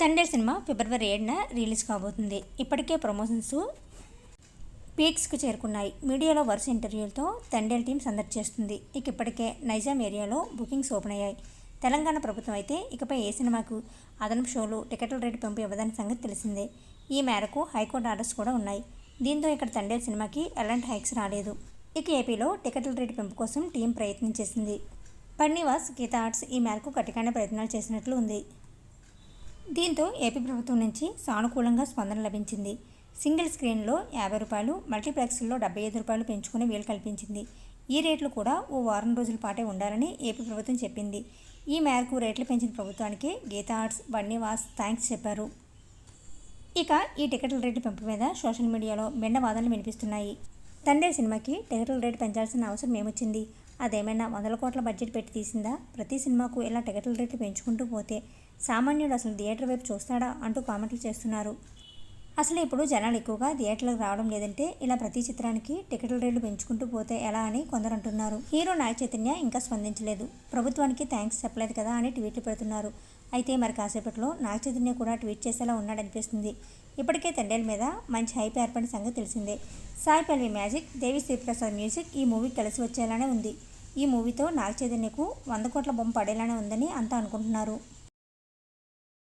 Thandel cinema ఫిబ్రవరి ఏడున release కాబోతుంది. ఇప్పటికే ప్రమోషన్స్ పీక్స్కి చేరుకున్నాయి. మీడియాలో వరుస ఇంటర్వ్యూలతో తండేల్ టీం సందడి చేస్తుంది. ఇక ఇప్పటికే నైజాం ఏరియాలో బుకింగ్స్ ఓపెన్ అయ్యాయి. తెలంగాణ ప్రభుత్వం అయితే ఇకపై ఏ సినిమాకు అదనపు షోలు టికెట్ల రేటు పెంపు ఇవ్వదని సంగతి తెలిసిందే. ఈ మేరకు హైకోర్టు ఆర్డర్స్ కూడా ఉన్నాయి. దీంతో ఇక్కడ తండేల్ సినిమాకి ఎలాంటి హైక్స్ రాలేదు. ఇక ఏపీలో టికెట్ల రేటు పెంపు కోసం టీం ప్రయత్నం చేసింది. పన్నీవాస్ గీతా ఆర్ట్స్ ఈ మేరకు గట్టిగానే ప్రయత్నాలు చేసినట్లు ఉంది. దీంతో ఏపీ ప్రభుత్వం నుంచి సానుకూలంగా స్పందన లభించింది. సింగిల్ స్క్రీన్లో యాభై రూపాయలు మల్టీప్లెక్స్లో డెబ్బై ఐదు రూపాయలు పెంచుకునే వీలు కల్పించింది. ఈ రేట్లు కూడా ఓ వారం రోజుల పాటే ఉండాలని ఏపీ ప్రభుత్వం చెప్పింది. ఈ మేరకు రేట్లు పెంచిన ప్రభుత్వానికి గీతా ఆర్ట్స్ బన్నీవాస్ థ్యాంక్స్ చెప్పారు. ఇక ఈ టికెట్ల రేటు పెంపు మీద సోషల్ మీడియాలో మెండ వాదనలు వినిపిస్తున్నాయి. తండ్రి సినిమాకి టికెట్ల రేటు పెంచాల్సిన అవసరం ఏమొచ్చింది? అదేమైనా వందల కోట్ల బడ్జెట్ పెట్టి తీసిందా? ప్రతి సినిమాకు ఇలా టికెట్ల రేట్లు పెంచుకుంటూ పోతే సామాన్యుడు అసలు థియేటర్ వైపు చూస్తాడా అంటూ కామెంట్లు చేస్తున్నారు. అసలు ఇప్పుడు జనాలు ఎక్కువగా థియేటర్లకు రావడం లేదంటే ఇలా ప్రతి చిత్రానికి టికెట్ల రేట్లు పెంచుకుంటూ పోతే ఎలా అని కొందరు అంటున్నారు. హీరో నాగ చైతన్య ఇంకా స్పందించలేదు. ప్రభుత్వానికి థ్యాంక్స్ చెప్పలేదు కదా అని ట్వీట్లు పెడుతున్నారు. అయితే మరి కాసేపట్లో నాగ చైతన్య కూడా ట్వీట్ చేసేలా ఉన్నాడనిపిస్తుంది. ఇప్పటికే తండ్రి మీద మంచి హైప్ ఏర్పడిన సంగతి తెలిసిందే. సాయి పల్వి మ్యాజిక్ దేవి శ్రీప్రసాద్ మ్యూజిక్ ఈ మూవీ కలిసి వచ్చేలానే ఉంది. ఈ మూవీతో నాగ చైతన్యకు వంద కోట్ల బొమ్మ పడేలానే ఉందని అంతా అనుకుంటున్నారు.